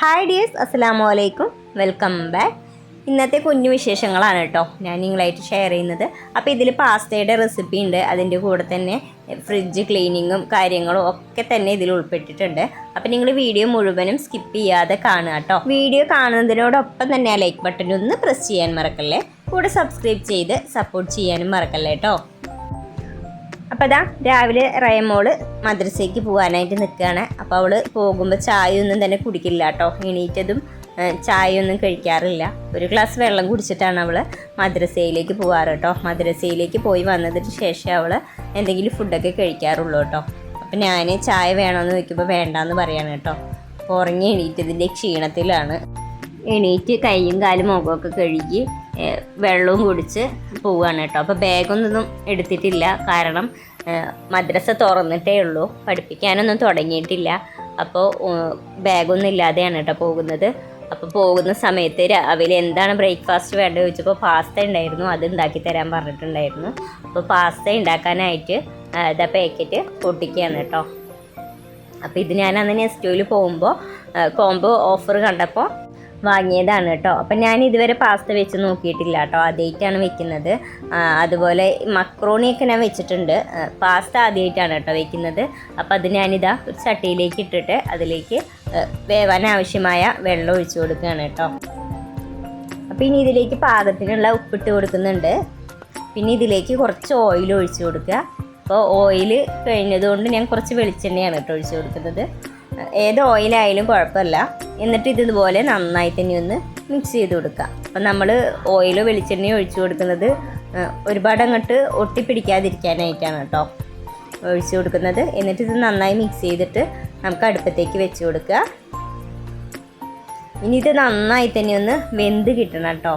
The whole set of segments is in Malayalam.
ഹായ് ഡിയേഴ്സ് അസ്സലാമു അലൈക്കും വെൽക്കം ബാക്ക് ഇന്നത്തെ കുഞ്ഞു വിശേഷങ്ങളാണ് കേട്ടോ. ഞാൻ നിങ്ങളായിട്ട് ഷെയർ ചെയ്യുന്നത്. അപ്പോൾ ഇതിൽ പാസ്തയുടെ റെസിപ്പി ഉണ്ട്. അതിന്റെ കൂടെ തന്നെ ഫ്രിഡ്ജ് ക്ലീനിങ്ങും കാര്യങ്ങളും ഒക്കെ തന്നെ ഇതിൽ ഉൾപ്പെട്ടിട്ടുണ്ട്. അപ്പോൾ നിങ്ങൾ വീഡിയോ മുഴുവനും സ്കിപ്പ് ചെയ്യാതെ കാണുക കേട്ടോ. വീഡിയോ കാണുന്നതിനോടൊപ്പം തന്നെ ആ ലൈക്ക് ബട്ടൺ ഒന്ന് പ്രസ് ചെയ്യാൻ മറക്കല്ലേ? കൂടെ സബ്സ്ക്രൈബ് ചെയ്ത് സപ്പോർട്ട് ചെയ്യാനും മറക്കല്ലേ കേട്ടോ? അപ്പോൾ അതാ രാവിലെ റയമോൾ മദ്രസയ്ക്ക് പോകാനായിട്ട് നിൽക്കുകയാണ് അപ്പോൾ അവൾ പോകുമ്പോൾ ചായ ഒന്നും തന്നെ കുടിക്കില്ല കേട്ടോ എണീറ്റതും ചായയൊന്നും കഴിക്കാറില്ല. ഒരു ഗ്ലാസ് വെള്ളം കുടിച്ചിട്ടാണ് അവൾ മദ്രസയിലേക്ക് പോകാറ് കേട്ടോ മദ്രസയിലേക്ക് പോയി വന്നതിന് ശേഷം അവൾ എന്തെങ്കിലും ഫുഡൊക്കെ കഴിക്കാറുള്ളൂ കേട്ടോ അപ്പം ഞാൻ ചായ വേണമെന്ന് ചോദിക്കുമ്പോൾ വേണ്ടാന്ന് പറയാണ് കേട്ടോ ഉറങ്ങി എണീറ്റതിന്റെ ക്ഷീണത്തിലാണ്. എണീറ്റ് കൈയും കാലും മുഖമൊക്കെ കഴുകി വെള്ളവും കുടിച്ച് പോവുകയാണ് കേട്ടോ. അപ്പോൾ ബാഗൊന്നും എടുത്തിട്ടില്ല. കാരണം മദ്രസ തുറന്നിട്ടേ ഉള്ളൂ. പഠിപ്പിക്കാനൊന്നും തുടങ്ങിയിട്ടില്ല. അപ്പോൾ ബാഗൊന്നും ഇല്ലാതെയാണ് കേട്ടോ പോകുന്നത്. അപ്പോൾ പോകുന്ന സമയത്ത് രാവിലെ എന്താണ് ബ്രേക്ക്ഫാസ്റ്റ് വേണ്ടത് ചോദിച്ചപ്പോൾ പാസ്ത ഉണ്ടായിരുന്നു. അത് ഉണ്ടാക്കി തരാൻ പറഞ്ഞിട്ടുണ്ടായിരുന്നു. അപ്പോൾ പാസ്ത ഉണ്ടാക്കാനായിട്ട് ഇതാ പാക്കറ്റ് പൊട്ടിക്കുകയാണ് കേട്ടോ. അപ്പോൾ ഇത് ഞാൻ അന്ന് നെസ്റ്റോയിൽ പോകുമ്പോൾ കോംബോ ഓഫർ കണ്ടപ്പോൾ വാങ്ങിയതാണ് കേട്ടോ. അപ്പം ഞാൻ ഇതുവരെ പാസ്ത വെച്ച് നോക്കിയിട്ടില്ല കേട്ടോ. ആദ്യമായിട്ടാണ് വെക്കുന്നത്. അതുപോലെ മക്രോണിയൊക്കെ ഞാൻ വെച്ചിട്ടുണ്ട്. പാസ്ത ആദ്യമായിട്ടാണ് കേട്ടോ വെക്കുന്നത്. അപ്പം അത് ഞാനിതാ ഒരു ചട്ടിയിലേക്ക് ഇട്ടിട്ട് അതിലേക്ക് വേവാൻ ആവശ്യമായ വെള്ളം ഒഴിച്ചു കൊടുക്കുകയാണ് കേട്ടോ. അപ്പം ഇനി ഇതിലേക്ക് പാകത്തിനുള്ള ഉപ്പിട്ട് കൊടുക്കുന്നുണ്ട്. പിന്നെ ഇതിലേക്ക് കുറച്ച് ഓയിൽ ഒഴിച്ചു കൊടുക്കുക. അപ്പോൾ ഓയിൽ കഴിഞ്ഞതുകൊണ്ട് ഞാൻ കുറച്ച് വെളിച്ചെണ്ണയാണ് കേട്ടോ ഒഴിച്ചു കൊടുക്കുന്നത്. ഏത് ഓയിലായാലും കുഴപ്പമില്ല. എന്നിട്ട് ഇതുപോലെ നന്നായി തന്നെ ഒന്ന് മിക്സ് ചെയ്ത് കൊടുക്കുക. അപ്പം നമ്മൾ ഓയിലോ വെളിച്ചെണ്ണയോ ഒഴിച്ചു കൊടുക്കുന്നത് ഒരുപാട് അങ്ങോട്ട് ഒട്ടിപ്പിടിക്കാതിരിക്കാനായിട്ടാണ് കേട്ടോ. ഒഴിച്ചു കൊടുക്കുന്നത്. എന്നിട്ട് ഇത് നന്നായി മിക്സ് ചെയ്തിട്ട് നമുക്ക് അടുപ്പത്തേക്ക് വെച്ച് കൊടുക്കുക. ഇനി ഇത് നന്നായി തന്നെ ഒന്ന് വെന്ത് കിട്ടണം കേട്ടോ.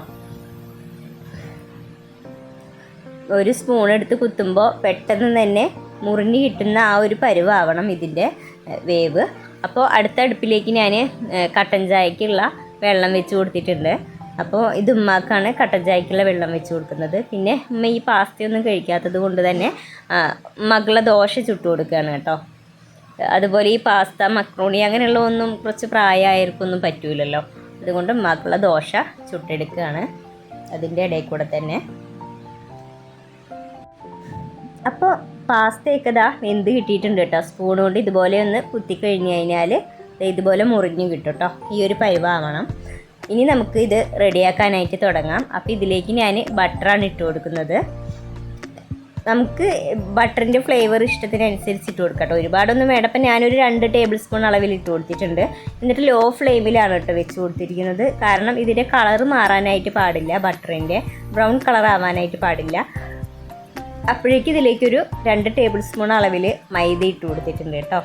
ഒരു സ്പൂൺ എടുത്ത് കുത്തുമ്പോൾ പെട്ടെന്ന് തന്നെ മുറിഞ്ഞ് കിട്ടുന്ന ആ ഒരു പരുവാവണം ഇതിന്റെ വേവ്. അപ്പോൾ അടുത്ത അടുപ്പിലേക്ക് ഞാൻ കട്ടൻ ചായക്കുള്ള വെള്ളം വെച്ച് കൊടുത്തിട്ടുണ്ട്. അപ്പോൾ ഇത് ഉമ്മാക്കാണ് കട്ടൻ ചായക്കുള്ള വെള്ളം വെച്ച് കൊടുക്കുന്നത്. പിന്നെ ഉമ്മ ഈ പാസ്തയൊന്നും കഴിക്കാത്തത് കൊണ്ട് തന്നെ മകളെ ദോശ ചുട്ടു കൊടുക്കുകയാണ് കേട്ടോ. അതുപോലെ ഈ പാസ്ത മക്രോണി അങ്ങനെയുള്ള ഒന്നും കുറച്ച് പ്രായമായവർക്കൊന്നും പറ്റൂലല്ലോ. അതുകൊണ്ട് മകളെ ദോശ ചുട്ടെടുക്കുകയാണ് അതിന്റെ ഇടയിൽ കൂടെ തന്നെ അപ്പോൾ പാസ്തയൊക്കെ ഇതാ വെന്ത് കിട്ടിയിട്ടുണ്ട് കേട്ടോ. സ്പൂൺ കൊണ്ട് ഇതുപോലെ ഒന്ന് കുത്തി കഴിഞ്ഞ് കഴിഞ്ഞാൽ ഇതുപോലെ മുറിഞ്ഞു കിട്ടും കേട്ടോ. ഈ ഒരു പരിവാകണം ഇനി നമുക്ക് ഇത് റെഡിയാക്കാനായിട്ട് തുടങ്ങാം. അപ്പോൾ ഇതിലേക്ക് ഞാൻ ബട്ടറാണ് ഇട്ട് കൊടുക്കുന്നത്. നമുക്ക് ബട്ടറിന്റെ ഫ്ലേവർ ഇഷ്ടത്തിനനുസരിച്ച് ഇട്ട് കൊടുക്കാം കേട്ടോ. ഒരുപാടൊന്നും വേണ്ട. അപ്പം ഞാനൊരു രണ്ട് ടേബിൾ സ്പൂൺ അളവിൽ ഇട്ട് കൊടുത്തിട്ടുണ്ട്. എന്നിട്ട് ലോ ഫ്ലെയിമിലാണ് കേട്ടോ വെച്ച് കൊടുത്തിരിക്കുന്നത്. കാരണം ഇതിന്റെ കളർ മാറാനായിട്ട് പാടില്ല ബട്ടറിന്റെ ബ്രൗൺ കളർ ആവാനായിട്ട് പാടില്ല. അപ്പോഴേക്ക് ഇതിലേക്കൊരു രണ്ട് ടേബിൾ സ്പൂൺ അളവിൽ മൈദ ഇട്ട് കൊടുത്തിട്ടുണ്ട് കേട്ടോ.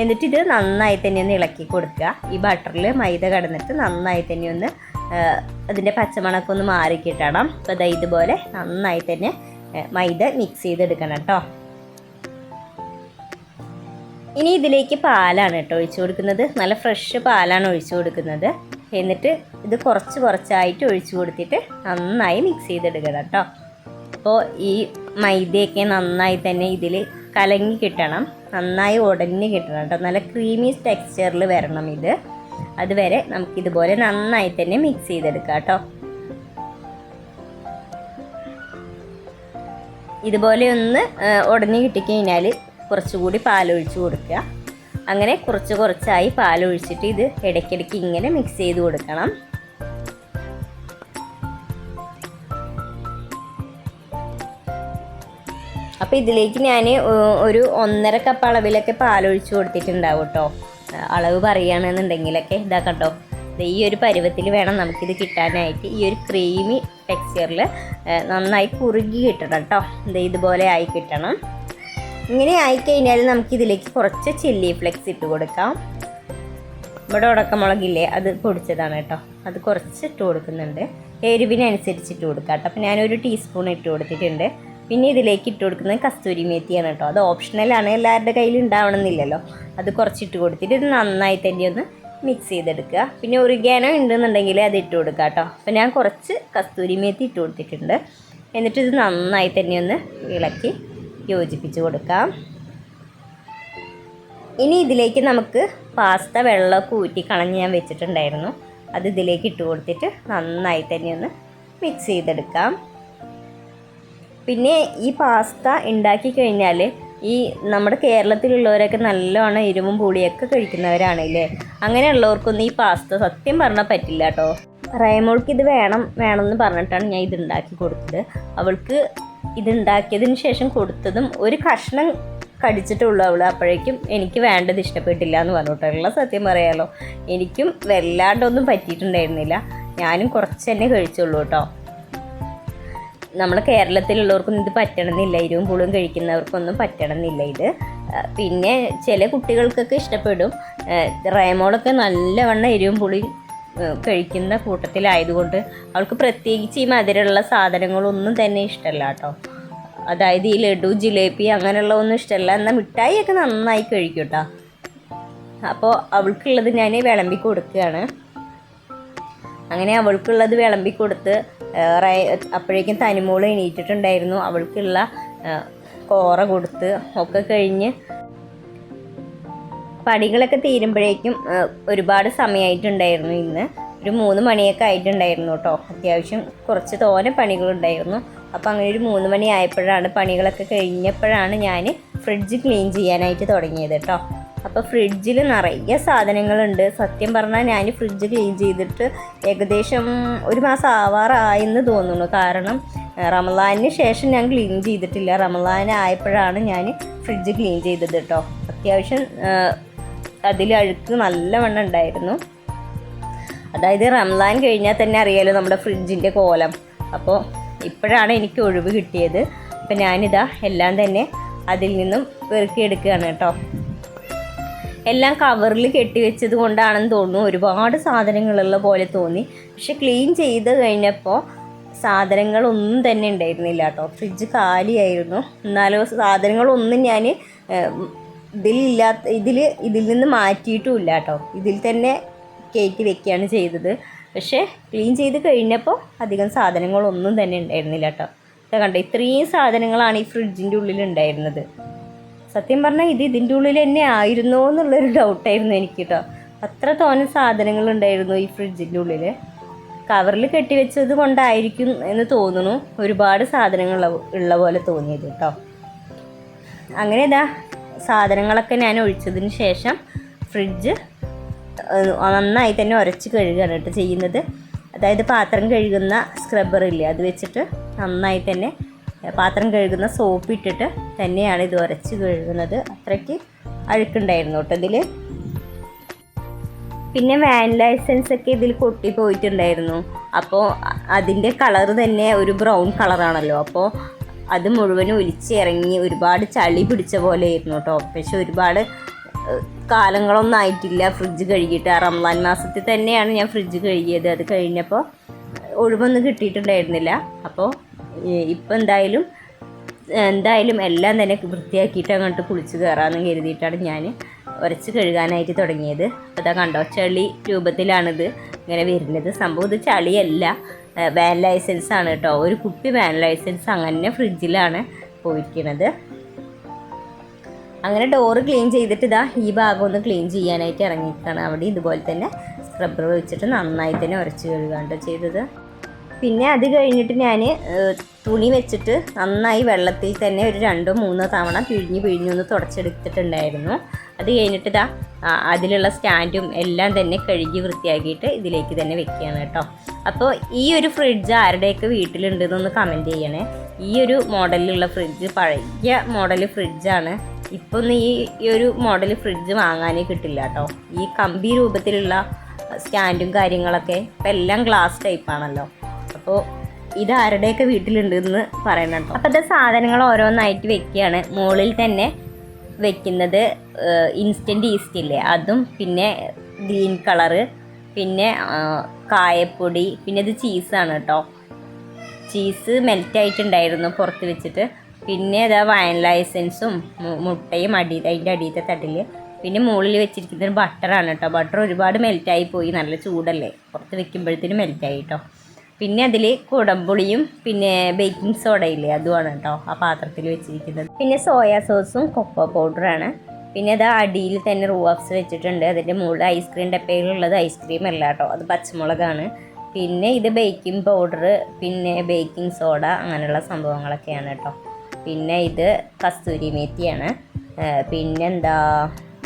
എന്നിട്ട് ഇത് നന്നായി തന്നെ ഒന്ന് ഇളക്കി കൊടുക്കുക. ഈ ബട്ടറിൽ മൈദ കടന്നിട്ട് നന്നായി തന്നെ ഒന്ന് അതിന്റെ പച്ചമണക്കം ഒന്ന് മാറി കിട്ടണം അപ്പോൾ ദാ ഇതുപോലെ നന്നായി തന്നെ മൈദ മിക്സ് ചെയ്തെടുക്കണം കേട്ടോ. ഇനി ഇതിലേക്ക് പാലാണ് കേട്ടോ ഒഴിച്ചു കൊടുക്കുന്നത്. നല്ല ഫ്രഷ് പാലാണ് ഒഴിച്ചു കൊടുക്കുന്നത്. എന്നിട്ട് ഇത് കുറച്ച് കുറച്ചായിട്ട് ഒഴിച്ചു കൊടുത്തിട്ട് നന്നായി മിക്സ് ചെയ്തെടുക്കണം കേട്ടോ. അപ്പോൾ ഈ മൈദയൊക്കെ നന്നായി തന്നെ ഇതിൽ കലങ്ങി കിട്ടണം. നന്നായി ഉടഞ്ഞ് കിട്ടണം കേട്ടോ. നല്ല ക്രീമി ടെക്സ്ചറിൽ വരണം ഇത്. അതുവരെ നമുക്കിതുപോലെ നന്നായി തന്നെ മിക്സ് ചെയ്തെടുക്കാം കേട്ടോ. ഇതുപോലെ ഒന്ന് ഉടഞ്ഞു കിട്ടിക്കഴിഞ്ഞാൽ കുറച്ചുകൂടി പാലൊഴിച്ച് കൊടുക്കുക. അങ്ങനെ കുറച്ച് കുറച്ചായി പാലൊഴിച്ചിട്ട് ഇത് ഇടയ്ക്കിടയ്ക്ക് ഇങ്ങനെ മിക്സ് ചെയ്ത് കൊടുക്കണം. അപ്പോൾ ഇതിലേക്ക് ഞാൻ ഒരു ഒന്നര കപ്പ് അളവിലൊക്കെ പാലൊഴിച്ച് കൊടുത്തിട്ടുണ്ടാവും കേട്ടോ അളവ് പറയുകയാണെന്നുണ്ടെങ്കിലൊക്കെ ഇതാ കണ്ടോ ഈ ഒരു പരുവത്തിൽ വേണം നമുക്കിത് കിട്ടാനായിട്ട്. ഈ ഒരു ക്രീമി ടെക്സ്ചറിൽ നന്നായി കുറുകി കിട്ടണം കേട്ടോ ദേ ഇതുപോലെ ആയി കിട്ടണം. ഇങ്ങനെ ആയിക്കഴിഞ്ഞാൽ നമുക്കിതിലേക്ക് കുറച്ച് ചില്ലി ഫ്ലെക്സ് ഇട്ട് കൊടുക്കാം. ഇവിടെ ഉടക്കമുളകില്ലേ അത് പൊടിച്ചതാണ് കേട്ടോ അത് കുറച്ച് ഇട്ട് കൊടുക്കുന്നുണ്ട്. എരിവിനനുസരിച്ച് ഇട്ട് കൊടുക്കാം കേട്ടോ അപ്പോൾ ഞാനൊരു ടീസ്പൂൺ ഇട്ട് കൊടുത്തിട്ടുണ്ട്. പിന്നെ ഇതിലേക്ക് ഇട്ട് കൊടുക്കുന്നത് കസ്തൂരി മേത്തിയാണ് കേട്ടോ. അത് ഓപ്ഷണലാണ് എല്ലാവരുടെ കയ്യിൽ ഉണ്ടാവണമെന്നില്ലല്ലോ. അത് കുറച്ച് ഇട്ട് കൊടുത്തിട്ട് ഇത് നന്നായി തന്നെ ഒന്ന് മിക്സ് ചെയ്തെടുക്കുക. പിന്നെ ഒറിഗാനോ ഉണ്ടെന്നുണ്ടെങ്കിൽ അത് ഇട്ട് കൊടുക്കുക കേട്ടോ. അപ്പോൾ ഞാൻ കുറച്ച് കസ്തൂരി മേത്തി ഇട്ട് കൊടുത്തിട്ടുണ്ട്. എന്നിട്ട് ഇത് നന്നായി തന്നെ ഒന്ന് ഇളക്കി യോജിപ്പിച്ച് കൊടുക്കാം. ഇനി ഇതിലേക്ക് നമുക്ക് പാസ്ത വെള്ളമൊക്കെ ഊറ്റി കളഞ്ഞ് ഞാൻ വെച്ചിട്ടുണ്ടായിരുന്നു. അത് ഇതിലേക്ക് ഇട്ട് കൊടുത്തിട്ട് നന്നായി തന്നെ ഒന്ന് മിക്സ് ചെയ്തെടുക്കാം. പിന്നെ ഈ പാസ്ത ഉണ്ടാക്കി കഴിഞ്ഞാൽ ഈ നമ്മുടെ കേരളത്തിലുള്ളവരൊക്കെ നല്ലോണം ഇരുമ്പും പുളിയൊക്കെ കഴിക്കുന്നവരാണല്ലേ? അങ്ങനെയുള്ളവർക്കൊന്നും ഈ പാസ്ത സത്യം പറഞ്ഞാൽ പറ്റില്ല കേട്ടോ. റയമോൾക്ക് ഇത് വേണം വേണമെന്ന് പറഞ്ഞിട്ടാണ് ഞാൻ ഇത് ഉണ്ടാക്കി കൊടുത്തത്. അവൾക്ക് ഇതുണ്ടാക്കിയതിന് ശേഷം കൊടുത്തതും ഒരു കഷ്ണം കടിച്ചിട്ടുള്ളൂ അവൾ അപ്പോഴേക്കും എനിക്ക് വേണ്ടത് ഇഷ്ടപ്പെട്ടില്ല എന്ന് പറഞ്ഞിട്ടുള്ള സത്യം പറയാലോ. എനിക്കും വല്ലാണ്ടൊന്നും പറ്റിയിട്ടുണ്ടായിരുന്നില്ല. ഞാനും കുറച്ച് തന്നെ കഴിച്ചുള്ളൂ കേട്ടോ. നമ്മുടെ കേരളത്തിലുള്ളവർക്കൊന്നും ഇത് പറ്റണമെന്നില്ല. എരിവും പുളിയും കഴിക്കുന്നവർക്കൊന്നും പറ്റണമെന്നില്ല ഇത്. പിന്നെ ചില കുട്ടികൾക്കൊക്കെ ഇഷ്ടപ്പെടും. റേമോളൊക്കെ നല്ലവണ്ണം എരിവും പുളിയും കഴിക്കുന്ന കൂട്ടത്തിലായതുകൊണ്ട് അവൾക്ക് പ്രത്യേകിച്ച് ഈ മധുരമുള്ള സാധനങ്ങളൊന്നും തന്നെ ഇഷ്ടമല്ല കേട്ടോ. അതായത് ഈ ലഡു ജിലേബി അങ്ങനെയുള്ള ഒന്നും ഇഷ്ടമല്ല. എന്നാൽ മിഠായിയൊക്കെ നന്നായി കഴിക്കും കേട്ടോ. അപ്പോൾ അവൾക്കുള്ളത് ഞാൻ വിളമ്പി കൊടുക്കുകയാണ്. അങ്ങനെ അവൾക്കുള്ളത് വിളമ്പി കൊടുത്ത് അപ്പോഴേക്കും തനിമോൾ എണീറ്റിട്ടുണ്ടായിരുന്നു. അവൾക്കുള്ള കോറ കൊടുത്ത് ഒക്കെ കഴിഞ്ഞ് പടികളൊക്കെ തീരുമ്പോഴേക്കും ഒരുപാട് സമയമായിട്ടുണ്ടായിരുന്നു ഇന്ന്. ഒരു മൂന്ന് മണിയൊക്കെ ആയിട്ടുണ്ടായിരുന്നു കേട്ടോ. അത്യാവശ്യം കുറച്ച് തോനെ പണികളുണ്ടായിരുന്നു. അപ്പോൾ അങ്ങനെ ഒരു മൂന്ന് മണി ആയപ്പോഴാണ് പണികളൊക്കെ കഴിഞ്ഞപ്പോഴാണ് ഞാൻ ഫ്രിഡ്ജ് ക്ലീൻ ചെയ്യാനായിട്ട് തുടങ്ങിയത് കേട്ടോ. അപ്പോൾ ഫ്രിഡ്ജിൽ നിറയെ സാധനങ്ങളുണ്ട്. സത്യം പറഞ്ഞാൽ ഞാൻ ഫ്രിഡ്ജ് ക്ലീൻ ചെയ്തിട്ട് ഏകദേശം ഒരു മാസം ആവാറായെന്ന് തോന്നുന്നു. കാരണം റമലാനിന് ശേഷം ഞാൻ ക്ലീൻ ചെയ്തിട്ടില്ല. റമലാൻ ആയപ്പോഴാണ് ഞാൻ ഫ്രിഡ്ജ് ക്ലീൻ ചെയ്തത് കേട്ടോ അത്യാവശ്യം അതിൽ അഴുക്ക് നല്ലവണ്ണം ഉണ്ടായിരുന്നു. അതായത് റംലാൻ കഴിഞ്ഞാൽ തന്നെ അറിയാലോ നമ്മുടെ ഫ്രിഡ്ജിന്റെ കോലം. അപ്പോൾ ഇപ്പോഴാണ് എനിക്ക് ഒഴിവ് കിട്ടിയത്. അപ്പം ഞാനിതാ എല്ലാം തന്നെ അതിൽ നിന്നും പെറുക്കിയെടുക്കുകയാണ് കേട്ടോ എല്ലാം കവറിൽ കെട്ടിവെച്ചത് കൊണ്ടാണെന്ന് തോന്നുന്നു. ഒരുപാട് സാധനങ്ങളുള്ള പോലെ തോന്നി. പക്ഷെ ക്ലീൻ ചെയ്ത് കഴിഞ്ഞപ്പോൾ സാധനങ്ങളൊന്നും തന്നെ ഉണ്ടായിരുന്നില്ല കേട്ടോ. ഫ്രിഡ്ജ് കാലിയായിരുന്നു. എന്നാലോ സാധനങ്ങളൊന്നും ഞാൻ ഇതിലില്ലാത്ത ഇതിൽ ഇതിൽ നിന്ന് മാറ്റിയിട്ടുമില്ല കേട്ടോ. ഇതിൽ തന്നെ കയറ്റി വെക്കുകയാണ് ചെയ്തത്. പക്ഷേ ക്ലീൻ ചെയ്ത് കഴിഞ്ഞപ്പോൾ അധികം സാധനങ്ങളൊന്നും തന്നെ ഉണ്ടായിരുന്നില്ല കേട്ടോ. കണ്ടോ ഇത്രയും സാധനങ്ങളാണ് ഈ ഫ്രിഡ്ജിന്റെ ഉള്ളിൽ ഉണ്ടായിരുന്നത്. സത്യം പറഞ്ഞാൽ ഇത് ഇതിന്റെ ഉള്ളിൽ തന്നെ ആയിരുന്നോ എന്നുള്ളൊരു ഡൗട്ടായിരുന്നു എനിക്ക് കേട്ടോ അത്ര തോനെ സാധനങ്ങൾ ഉണ്ടായിരുന്നു ഈ ഫ്രിഡ്ജിന്റെ ഉള്ളിൽ കവറിൽ കെട്ടിവെച്ചത് കൊണ്ടായിരിക്കും എന്ന് തോന്നുന്നു ഒരുപാട് സാധനങ്ങൾ ഉള്ള പോലെ തോന്നിയത് കേട്ടോ. അങ്ങനെ ഇതാ സാധനങ്ങളൊക്കെ ഞാൻ ഒഴിച്ചതിന് ശേഷം ഫ്രിഡ്ജ് നന്നായി തന്നെ ഉരച്ച് കഴുകുകയാണ് കേട്ടോ ചെയ്യുന്നത്. അതായത് പാത്രം കഴുകുന്ന സ്ക്രബ്ബർ ഇല്ലേ അത് വെച്ചിട്ട് നന്നായി തന്നെ പാത്രം കഴുകുന്ന സോപ്പ് ഇട്ടിട്ട് തന്നെയാണ് ഇത് ഉരച്ച് കഴുകുന്നത്. അത്രയ്ക്ക് അഴുക്കുണ്ടായിരുന്നു കേട്ടോ ഇതിൽ പിന്നെ വാൻ ലൈസൻസ് ഒക്കെ ഇതിൽ കൊട്ടി പോയിട്ടുണ്ടായിരുന്നു. അപ്പോൾ അതിന്റെ കളർ തന്നെ ഒരു ബ്രൗൺ കളറാണല്ലോ അപ്പോൾ അത് മുഴുവനും ഒലിച്ചിറങ്ങി ഒരുപാട് ചളി പിടിച്ച പോലെ ആയിരുന്നു കേട്ടോ. പക്ഷെ ഒരുപാട് കാലങ്ങളൊന്നും ആയിട്ടില്ല. ഫ്രിഡ്ജ് കഴുകിയിട്ട് ആ റംസാൻ മാസത്തിൽ തന്നെയാണ് ഞാൻ ഫ്രിഡ്ജ് കഴുകിയത്. അത് കഴിഞ്ഞപ്പോൾ ഒഴിവൊന്നും കിട്ടിയിട്ടുണ്ടായിരുന്നില്ല. അപ്പോൾ ഇപ്പം എന്തായാലും എന്തായാലും എല്ലാം തന്നെ വൃത്തിയാക്കിയിട്ട് അങ്ങോട്ട് കുളിച്ച് കയറാമെന്ന് കരുതിയിട്ടാണ് ഞാൻ ഉരച്ച് കഴുകാനായിട്ട് തുടങ്ങിയത്. അതാ കണ്ടോ ചളി രൂപത്തിലാണിത് ഇങ്ങനെ വരുന്നത്. സംഭവം ഇത് ചളിയല്ല വാൻ ലൈസൻസ് ആണ് കേട്ടോ. ഒരു കുപ്പി വാൻ ലൈസൻസ് അങ്ങനെ ഫ്രിഡ്ജിലാണ് പോയിരിക്കുന്നത് അങ്ങനെ ഡോറ് ക്ലീൻ ചെയ്തിട്ട് ഇതാ ഈ ഭാഗം ഒന്ന് ക്ലീൻ ചെയ്യാനായിട്ട് ഇറങ്ങിയിട്ടാണ് അവിടെ ഇതുപോലെ തന്നെ സ്ക്രബ്ബർ വെച്ചിട്ട് നന്നായി തന്നെ ഉരച്ച് കഴുകാണ്ടോ ചെയ്തത്. പിന്നെ അത് കഴിഞ്ഞിട്ട് ഞാൻ തുണി വെച്ചിട്ട് നന്നായി വെള്ളത്തിൽ തന്നെ ഒരു രണ്ടോ മൂന്നോ തവണ പിഴിഞ്ഞ് പിഴിഞ്ഞൊന്ന് തുടച്ചെടുത്തിട്ടുണ്ടായിരുന്നു. അത് കഴിഞ്ഞിട്ട് ഇതാ അതിലുള്ള സ്റ്റാൻഡും എല്ലാം തന്നെ കഴുകി വൃത്തിയാക്കിയിട്ട് ഇതിലേക്ക് തന്നെ വെക്കുകയാണ് കേട്ടോ. അപ്പോൾ ഈ ഒരു ഫ്രിഡ്ജ് ആരുടെയൊക്കെ വീട്ടിലുണ്ടെന്നൊന്ന് കമന്റ് ചെയ്യണേ. ഈ ഒരു മോഡലിലുള്ള ഫ്രിഡ്ജ് പഴയ മോഡൽ ഫ്രിഡ്ജാണ്. ഇപ്പം ഒന്നും ഈ ഒരു മോഡൽ ഫ്രിഡ്ജ് വാങ്ങാനേ കിട്ടില്ല കേട്ടോ. ഈ കമ്പി രൂപത്തിലുള്ള സ്റ്റാൻഡും കാര്യങ്ങളൊക്കെ ഇപ്പം എല്ലാം ഗ്ലാസ് ടൈപ്പാണല്ലോ. അപ്പോൾ ഇത് ആരുടെയൊക്കെ വീട്ടിലുണ്ടെന്ന് പറയണം കേട്ടോ. അപ്പോൾ ഇത് സാധനങ്ങൾ ഓരോന്നായിട്ട് വെക്കുകയാണ്. മുകളിൽ തന്നെ വെക്കുന്നത് ഇൻസ്റ്റന്റ് ഈസ്റ്റ് ഇല്ലേ? അതും പിന്നെ ഗ്രീൻ കളറ് പിന്നെ കായപ്പൊടി പിന്നെ ഇത് ചീസാണ് കേട്ടോ. ചീസ് മെൽറ്റായിട്ടുണ്ടായിരുന്നു പുറത്ത് വെച്ചിട്ട്. പിന്നെ ഇതാ വൈൻ ലൈസൻസും മുട്ടയും അടി അതിന്റെ അടിയത്തെ തട്ടിൽ പിന്നെ മുകളിൽ വെച്ചിരിക്കുന്നത് ബട്ടറാണ് കേട്ടോ. ബട്ടർ ഒരുപാട് മെൽറ്റായി പോയി. നല്ല ചൂടല്ലേ? പുറത്ത് വെക്കുമ്പോഴത്തേനും മെൽറ്റായി കേട്ടോ. പിന്നെ അതിൽ കുടംപുളിയും പിന്നെ ബേക്കിംഗ് സോഡ ഇല്ലേ അതുമാണ് കേട്ടോ ആ പാത്രത്തിൽ വെച്ചിരിക്കുന്നത്. പിന്നെ സോയാ സോസും കൊക്കോ പൗഡറാണ് പിന്നെ അത് അടിയിൽ തന്നെ റൂവാക്സ് വെച്ചിട്ടുണ്ട്. അതിന്റെ മുകളിൽ ഐസ്ക്രീം ഡപ്പയിലുള്ളത് ഐസ്ക്രീം അല്ല കേട്ടോ അത് പച്ചമുളകാണ്. പിന്നെ ഇത് ബേക്കിംഗ് പൗഡർ പിന്നെ ബേക്കിംഗ് സോഡ അങ്ങനെയുള്ള സംഭവങ്ങളൊക്കെയാണ് കേട്ടോ പിന്നെ ഇത് കസ്തൂരി മേത്തിയാണ്. പിന്നെന്താ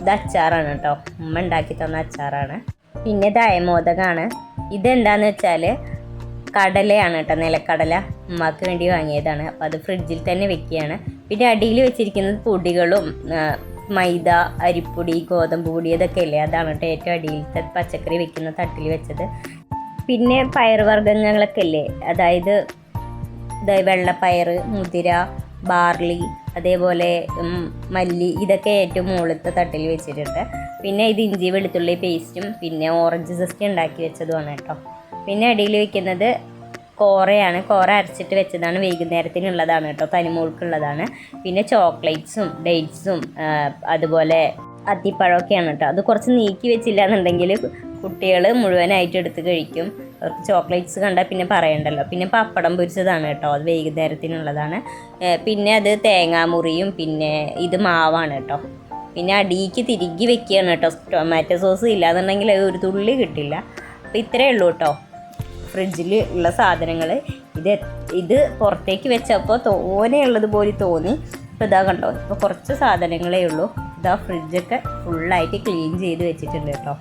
ഇത് അച്ചാറാണ് കേട്ടോ ഉമ്മ ഉണ്ടാക്കി തന്ന അച്ചാറാണ്. പിന്നെ ഇത് അയമോദകമാണ് ഇതെന്താന്ന് വെച്ചാൽ കടലയാണ് കേട്ടോ നിലക്കടല. ഉമ്മാക്ക് വേണ്ടി വാങ്ങിയതാണ്. അപ്പോൾ അത് ഫ്രിഡ്ജിൽ തന്നെ വെക്കുകയാണ്. പിന്നെ അടിയിൽ വെച്ചിരിക്കുന്നത് പൊടികളും മൈദ അരിപ്പൊടി ഗോതമ്പ് പൊടി ഇതൊക്കെ അല്ലേ അതാണ് കേട്ടോ ഏറ്റവും അടിയിലത്തെ പച്ചക്കറി വെക്കുന്ന തട്ടിൽ വെച്ചത്. പിന്നെ പയറുവർഗങ്ങളൊക്കെ അല്ലേ അതായത് വെള്ളപ്പയർ മുതിര ബാർലി അതേപോലെ മല്ലി ഇതൊക്കെ ഏറ്റവും മുകളിലത്തെ തട്ടിൽ വെച്ചിട്ടുണ്ട്. പിന്നെ ഇത് ഇഞ്ചി വെളുത്തുള്ളി പേസ്റ്റും പിന്നെ ഓറഞ്ച് ജസ്റ്റ് ഉണ്ടാക്കി വെച്ചതുമാണ് കേട്ടോ. പിന്നെ അടിയിൽ വെക്കുന്നത് കോറയാണ്. കോറ അരച്ചിട്ട് വെച്ചതാണ്. വൈകുന്നേരത്തിനുള്ളതാണ് കേട്ടോ. തനിമോൾക്കുള്ളതാണ്. പിന്നെ ചോക്ലേറ്റ്സും ഡേറ്റ്സും അതുപോലെ അത്തിപ്പഴമൊക്കെയാണ് കേട്ടോ. അത് കുറച്ച് നീക്കി വെച്ചില്ല എന്നുണ്ടെങ്കിൽ കുട്ടികൾ മുഴുവനായിട്ട് എടുത്ത് കഴിക്കും. അവർക്ക് ചോക്ലേറ്റ്സ് കണ്ടാൽ പിന്നെ പറയണ്ടല്ലോ. പിന്നെ പപ്പടം പൊരിച്ചതാണ് കേട്ടോ. അത് വൈകുന്നേരത്തിനുള്ളതാണ്. പിന്നെ അത് തേങ്ങാമുറിയും പിന്നെ ഇത് മാവാണ് കേട്ടോ. പിന്നെ അടിക്ക് തിരികെ വെക്കുകയാണ് കേട്ടോ. ടൊമാറ്റോ സോസ് ഇല്ലാന്നുണ്ടെങ്കിൽ ഒരു തുള്ളി കിട്ടില്ല. അപ്പോൾ ഇത്രയേ ഉള്ളൂ കേട്ടോ. ഫ്രിഡ്ജിൽ ഉള്ള സാധനങ്ങൾ ഇത് ഇത് പുറത്തേക്ക് വെച്ചപ്പോൾ തോനെയുള്ളത് പോലെ തോന്നി. ഇപ്പോൾ ഇതാ കണ്ടോ? ഇപ്പോൾ കുറച്ച് സാധനങ്ങളേ ഉള്ളൂ. ഇതാ ഫ്രിഡ്ജൊക്കെ ഫുള്ളായിട്ട് ക്ലീൻ ചെയ്ത് വെച്ചിട്ടുണ്ട് കേട്ടോ.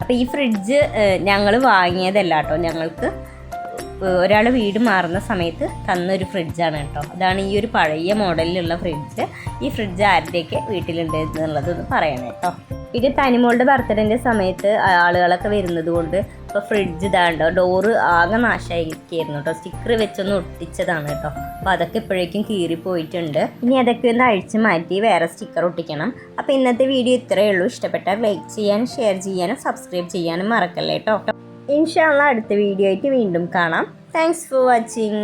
അപ്പോൾ ഈ ഫ്രിഡ്ജ് ഞങ്ങൾ വാങ്ങിയതല്ല കേട്ടോ. ഞങ്ങൾക്ക് ഒരാൾ വീട് മാറുന്ന സമയത്ത് തന്നൊരു ഫ്രിഡ്ജാണ് കേട്ടോ. അതാണ് ഈ ഒരു പഴയ മോഡലിലുള്ള ഫ്രിഡ്ജ്. ഈ ഫ്രിഡ്ജ് ആരുടെയൊക്കെ വീട്ടിലുണ്ട് എന്നുള്ളതൊന്ന് പറയണം കേട്ടോ. ഇത് തനിമോളുടെ ബർത്ത്ഡേന്റെ സമയത്ത് ആളുകളൊക്കെ വരുന്നത് കൊണ്ട് ഇപ്പോൾ ഫ്രിഡ്ജ് ഇതാണ്ടോ ഡോറ് ആകെ നാശമായിരിക്കായിരുന്നു കേട്ടോ. സ്റ്റിക്കർ വെച്ചൊന്ന് ഒട്ടിച്ചതാണ് കേട്ടോ. അപ്പോൾ അതൊക്കെ ഇപ്പോഴേക്കും കീറിപ്പോയിട്ടുണ്ട്. ഇനി അതൊക്കെ ഒന്ന് അഴിച്ച് മാറ്റി വേറെ സ്റ്റിക്കർ ഒട്ടിക്കണം. അപ്പോൾ ഇന്നത്തെ വീഡിയോ ഇത്രയേ ഉള്ളൂ. ഇഷ്ടപ്പെട്ടാൽ ലൈക്ക് ചെയ്യാനും ഷെയർ ചെയ്യാനും സബ്സ്ക്രൈബ് ചെയ്യാനും മറക്കല്ലേ കേട്ടോ. ഇൻഷാല്ല അടുത്ത വീഡിയോ ആയിട്ട് വീണ്ടും കാണാം. Thanks for watching